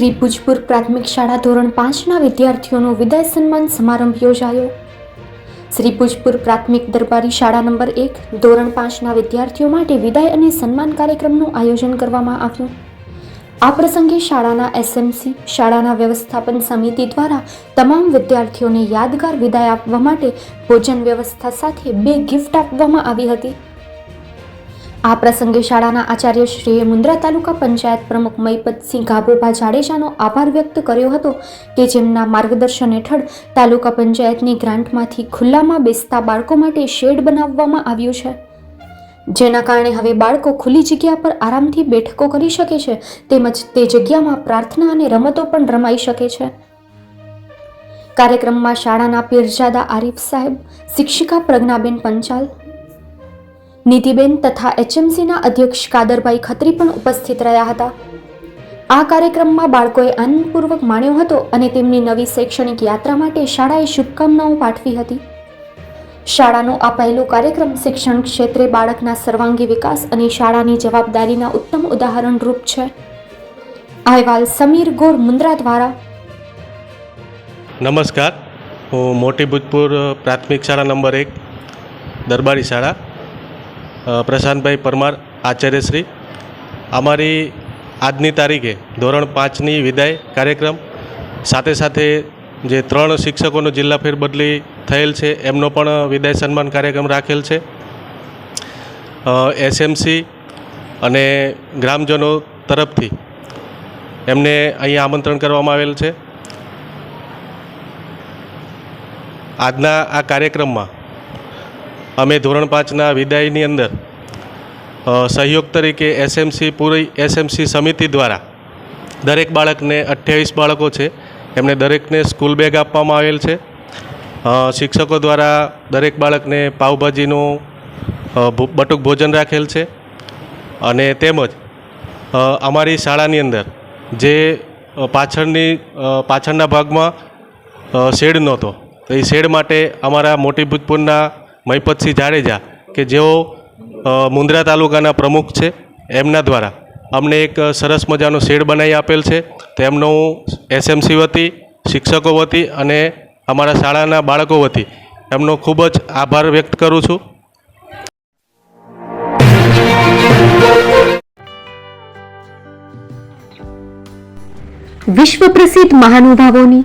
શ્રી ભુજપુર પ્રાથમિક શાળા ધોરણ પાંચના વિદ્યાર્થીઓનો વિદાય સન્માન સમારંભ યોજાયો. શ્રી ભુજપુર પ્રાથમિક દરબારી શાળા નંબર એક, ધોરણ પાંચના વિદ્યાર્થીઓ માટે વિદાય અને સન્માન કાર્યક્રમનું આયોજન કરવામાં આવ્યું. આ પ્રસંગે શાળાના એસએમસી, શાળાના વ્યવસ્થાપન સમિતિ દ્વારા તમામ વિદ્યાર્થીઓને યાદગાર વિદાય આપવા માટે ભોજન વ્યવસ્થા સાથે બે ગિફ્ટ આપવામાં આવી હતી. આ પ્રસંગે શાળાના આચાર્ય શ્રીએ મુન્દ્રા તાલુકા પંચાયત પ્રમુખ મહીપતસિંહ ગાભોભા જાડેજાનો આભાર વ્યક્ત કર્યો હતો કે જેમના માર્ગદર્શન હેઠળ તાલુકા પંચાયતની ગ્રાન્ટમાંથી ખુલ્લામાં બેસતા બાળકો માટે શેડ બનાવવામાં આવ્યું છે. જેના કારણે હવે બાળકો ખુલ્લી જગ્યા પર આરામથી બેઠકો કરી શકે છે તેમજ તે જગ્યામાં પ્રાર્થના અને રમતો પણ રમાઈ શકે છે. કાર્યક્રમમાં શાળાના પીરજાદા આરીફ સાહેબ, શિક્ષિકા પ્રજ્ઞાબેન પંચાલ નીતિબેન તથા એચએમસીના અધ્યક્ષ કાદરભાઈ ખત્રી પણ ઉપસ્થિત રહ્યા હતા. આ કાર્યક્રમમાં બાળકોએ આનંદપૂર્વક માણ્યો હતો અને તેમની નવી શૈક્ષણિક યાત્રા માટે શાળાએ શુભકામનાઓ પાઠવી હતી. શાળાનો આ પહેલો કાર્યક્રમ શિક્ષણ ક્ષેત્રે બાળકના સર્વાંગી વિકાસ અને શાળાની જવાબદારીના ઉત્તમ ઉદાહરણરૂપ છે. અહેવાલ સમીર ગોર મુન્દ્રા દ્વારા. નમસ્કાર. હું મોટી ભૂતપુર પ્રાથમિક શાળા નંબર એક, દરબારી શાળા. પ્રશાંતભાઈ પરમાર આચાર્યશ્રી અમારી આજની તારીખે ધોરણ પાંચની વિદાય કાર્યક્રમ. સાથે સાથે જે ત્રણ શિક્ષકોનો જિલ્લા ફેરબદલી થયેલ છે, એમનો પણ વિદાય સન્માન કાર્યક્રમ રાખેલ છે. એસએમસી અને ગ્રામજનો તરફથી એમને અહીંયા આમંત્રણ કરવામાં આવેલ છે. આજના આ કાર્યક્રમમાં અમે ધોરણ પાંચના વિદાયની અંદર સહયોગ તરીકે એસએમસી પૂરી એસએમસી સમિતિ દ્વારા દરેક બાળકને અઠ્યાવીસ બાળકો છે. એમને દરેકને સ્કૂલ બેગ આપવામાં આવેલ છે. શિક્ષકો દ્વારા દરેક બાળકને પાવભાજીનું બટુક ભોજન રાખેલ છે. અને તેમજ અમારી શાળાની અંદર જે પાછળની પાછળના ભાગમાં શેડ નહોતો. તો એ શેડ માટે અમારા મોટી ભૂતપૂરના મહિપતસિંહ જાડેજા, કે જેઓ મુન્દ્રા તાલુકાના પ્રમુખ છે, એમના દ્વારા અમને એક સરસ મજાનો શેડ બનાવી આપેલ છે. તો એમનો હું એસએમસી વતી, શિક્ષકો વતી અને અમારા શાળાના બાળકો વતી એમનો ખૂબ જ આભાર વ્યક્ત કરું છું. વિશ્વ પ્રસિદ્ધ મહાનુભાવોની